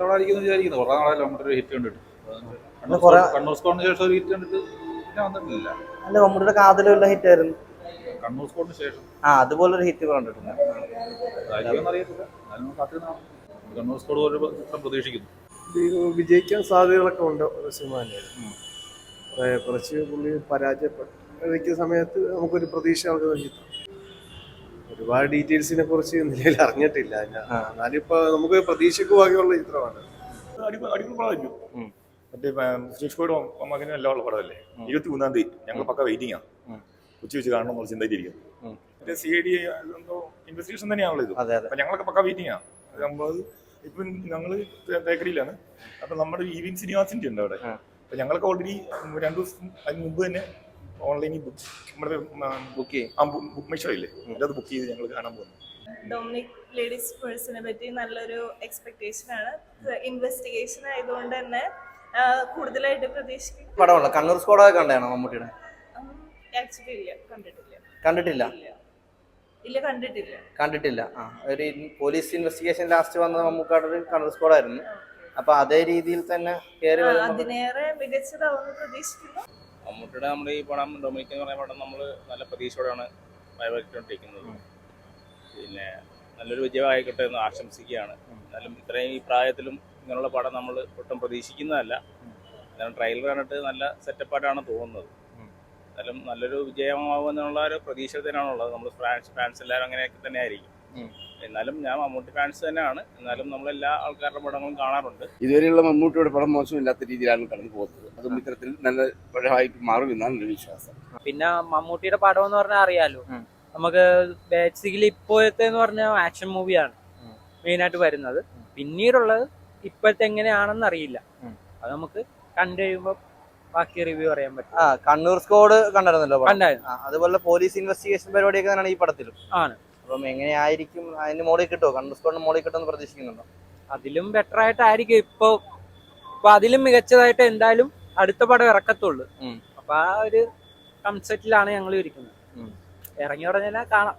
നല്ല പടമായിരിക്കും വിചാരിക്കുന്നു. കുറേ നാളായാലും നമ്മുടെ ഒരു ഹിറ്റ് കണ്ടിട്ട്. കണ്ണൂർ സ്കോഡിന് ശേഷം ഒരു ഹിറ്റ് കണ്ടിട്ട് പിന്നെ വന്നിട്ടില്ല. അല്ല മമ്മൂട്ടിയുടെ കാതലുള്ള ഹിറ്റ് ആയിരുന്നു. കണ്ണൂർ സ്കോഡിന് ശേഷം. ആ അതുപോലൊരു ഹിറ്റ് കണ്ടിട്ടുണ്ട്. അറിയത്തില്ല. കണ്ണൂർ സ്കോഡ് ഒരു ചിത്രം പ്രതീക്ഷിക്കുന്നു. വിജയിക്കാൻ സാധ്യതകളൊക്കെ ഉണ്ട് സിനിമ തന്നെയാണ്. ഏ, കുറച്ച് പുള്ളി പരാജയപ്പെട്ട സമയത്ത് നമുക്കൊരു പ്രതീക്ഷ നൽകുന്ന ചിത്രം. ഒരുപാട് ഡീറ്റെയിൽസിനെ കുറിച്ച് നിലയിൽ അറിഞ്ഞിട്ടില്ല. ഞാനിപ്പോ ആ. എന്നാലും ഇപ്പൊ നമുക്ക് പ്രതീക്ഷയ്ക്ക് ബാക്കിയുള്ള ചിത്രമാണ്. അടിപൊളി അടിപൊളി പടമായിരിക്കും ഉം. മറ്റേ സുരേഷ് ഗോയുടെ മകനും എല്ലാം ഉള്ള പടമല്ലേ? ഉം. ഇരുപത്തി മൂന്നാം തീയതി ഞങ്ങൾ പക്ക വെയിറ്റിംഗ് ആണ് ഉച്ച വെച്ച് കാണണം എന്നുള്ള ചിന്തയിലിരിക്കും ഉം. മറ്റേ സി ഐ ഡി എന്തോ ഇൻവെസ്റ്റിഗേഷൻ തന്നെയാണല്ലോ ഇത്. അതെ അതെ. അപ്പൊ ഞങ്ങളൊക്കെ പക്ക വെയിറ്റിംഗ് ആണ് അത് നമ്മൾ ഇപ്പം ഞങ്ങൾ തേക്കടിയിലാണ്. അപ്പൊ നമ്മുടെ ഇ വിൻ സിനിമാസിന്റെ ഉണ്ട് അവിടെ. അപ്പൊ ഞങ്ങളൊക്കെ ഓൾറെഡി രണ്ടു ദിവസം അതിന് മുമ്പ് തന്നെ ഓൺലൈനിൽ ബുക്ക് നമ്മുടെ ബുക്ക് ചെയ്യും. ആ ബുക്ക് മൈ ഷോ ഇല്ലേ അത് ബുക്ക് ചെയ്ത് ഞങ്ങൾ കാണാൻ പോകുന്നു. ഡൊമിനിക് ലേഡീസ് പേഴ്സിനെ പറ്റി നല്ലൊരു എക്സ്പെക്ടേഷൻ ആണ്. ഇൻവെസ്റ്റിഗേഷൻ ആയതുകൊണ്ട് തന്നെ കൂടുതലായിട്ട് പ്രതീക്ഷിക്കും പടമുള്ള കണ്ണൂർ സ്കോഡൊക്കെ കണ്ടാണോ മമ്മൂട്ടിയുടെ? ആക്ച്വലി ഇല്ല. കണ്ടിട്ടില്ല. കണ്ടിട്ടില്ല? ഇല്ല. കണ്ടിട്ടില്ല. കണ്ടിട്ടില്ല. ആ ഒരു പോലീസ് ഇൻവെസ്റ്റിഗേഷൻ ലാസ്റ്റ് വന്നത് മമ്മൂക്കാട് കണ്ണൂർ സ്കോഡായിരുന്നു അപ്പൊ അതേ രീതിയിൽ തന്നെ കേറി അതിനേറെ മികച്ചതാവുമെന്ന് പ്രതീക്ഷിക്കുന്നു. മമ്മൂട്ടിയുടെ നമ്മുടെ ഈ പടം ഡൊമിനിക് എന്ന് പറയുന്ന പടം നമ്മൾ നല്ല പ്രതീക്ഷയോടെയാണ് വരവേറ്റുകൊണ്ടിരിക്കുന്നത് പിന്നെ നല്ലൊരു വിജയമായിക്കോട്ടെ എന്ന് ആശംസിക്കുകയാണ്. എന്നാലും ഇത്രയും ഈ പ്രായത്തിലും ഇങ്ങനെയുള്ള പടം നമ്മൾ ഒട്ടും പ്രതീക്ഷിക്കുന്നതല്ല. എന്നാലും ട്രെയിലർ കണ്ടിട്ട് നല്ല സെറ്റപ്പായിട്ടാണ് തോന്നുന്നത്. എന്നാലും നല്ലൊരു വിജയമാവുമെന്നുള്ള ഒരു പ്രതീക്ഷ തന്നെയാണുള്ളത്. നമ്മൾ ഫാൻസ് ഫാൻസ് എല്ലാവരും അങ്ങനെയൊക്കെ തന്നെ ആയിരിക്കും ഉം. എന്നാലും ഞാൻ മമ്മൂട്ടി ഫാൻസ് തന്നെയാണ്. എന്നാലും നമ്മൾ എല്ലാ ആൾക്കാരുടെ പടങ്ങളും കാണാറുണ്ട്. ഇതുവരെയുള്ള മമ്മൂട്ടിയുടെ പടം മോശമില്ലാത്ത രീതിയിലാണ് കടന്നു പോകുന്നത്. അതും ഇത്തരത്തിൽ നല്ല പഴയ മാറും എന്നാണ് എന്റെ വിശ്വാസം. പിന്നെ മമ്മൂട്ടിയുടെ പടം എന്ന് പറഞ്ഞാൽ അറിയാലോ. നമുക്ക് ബേസിക്കലി ഇപ്പോഴത്തെ എന്ന് പറഞ്ഞാൽ ആക്ഷൻ മൂവിയാണ് മെയിനായിട്ട് മെയിൻ ആയിട്ട് വരുന്നത്. പിന്നീടുള്ളത് ഇപ്പോഴത്തെ എങ്ങനെയാണെന്ന് അറിയില്ല. അത് നമുക്ക് കണ്ടു കഴിയുമ്പോൾ ബാക്കി റിവ്യൂ അറിയാൻ പറ്റും. ആ കണ്ണൂർ സ്കോഡ് കണ്ടായിരുന്നല്ലോ. കണ്ടായിരുന്നു. അതുപോലെ പോലീസ് ഇൻവെസ്റ്റിഗേഷൻ പരിപാടിയൊക്കെ തന്നെയാണ് ഈ പടത്തിലും. ആണ്. അപ്പം എങ്ങനെയായിരിക്കും അതിന് മോളിൽ കിട്ടുമോ കണ്ണൂർ സ്കോഡിന് മോളിൽ കിട്ടുമെന്ന് പ്രതീക്ഷിക്കുന്നുണ്ടോ? അതിലും ബെറ്റർ ആയിട്ടായിരിക്കും. ഇപ്പൊ ഇപ്പൊ അതിലും മികച്ചതായിട്ട് എന്തായാലും അടുത്ത പടം ഇറക്കത്തുള്ളൂ. അപ്പൊ ആ ഒരു കൺസെപ്റ്റിലാണ് ഞങ്ങൾ ഇരിക്കുന്നത്. ഇറങ്ങി പറഞ്ഞാൽ കാണാം.